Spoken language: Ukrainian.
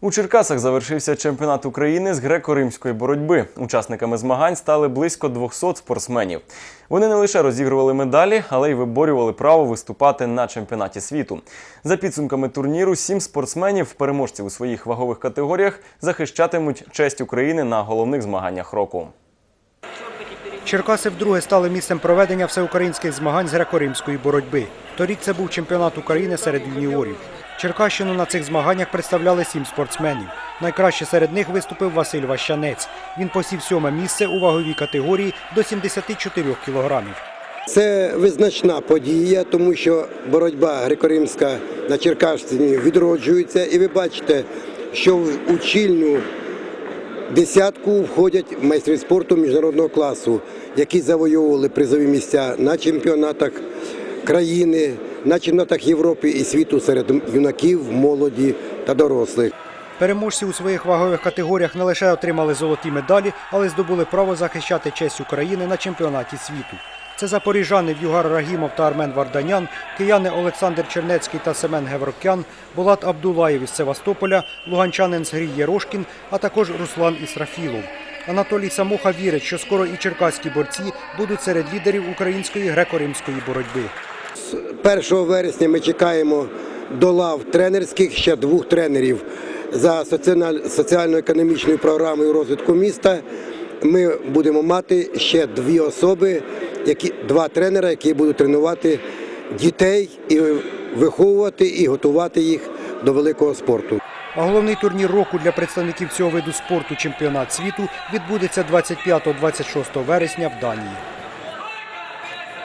У Черкасах завершився чемпіонат України з греко-римської боротьби. Учасниками змагань стали близько 200 спортсменів. Вони не лише розігрували медалі, але й виборювали право виступати на чемпіонаті світу. За підсумками турніру, сім спортсменів, переможців у своїх вагових категоріях, захищатимуть честь України на головних змаганнях року. Черкаси вдруге стали місцем проведення всеукраїнських змагань з греко-римської боротьби. Торік це був чемпіонат України серед юніорів. Черкащину на цих змаганнях представляли сім спортсменів. Найкраще серед них виступив Василь Ващанець. Він посів сьоме місце у ваговій категорії до 74 кілограмів. Це визначна подія, тому що боротьба греко-римська на Черкащині відроджується, і ви бачите, що в учільну десятку входять майстри спорту міжнародного класу, які завойовували призові місця на чемпіонатах країни, на чемпіонатах Європи і світу серед юнаків, молоді та дорослих. Переможці у своїх вагових категоріях не лише отримали золоті медалі, але й здобули право захищати честь України на чемпіонаті світу. Це запоріжани В'югар Рагімов та Армен Варданян, кияни Олександр Чернецький та Семен Геврокян, Булат Абдулаєв із Севастополя, луганчанин Сгрій Єрошкін, а також Руслан Ісрафілов. Анатолій Самуха вірить, що скоро і черкаські борці будуть серед лідерів української греко-римської боротьби. 1 вересня ми чекаємо до лав тренерських ще двох тренерів за соціально-економічною програмою розвитку міста. Ми будемо мати ще дві особи, які два тренера, які будуть тренувати дітей і виховувати і готувати їх до великого спорту. А головний турнір року для представників цього виду спорту чемпіонат світу відбудеться 25-26 вересня в Данії.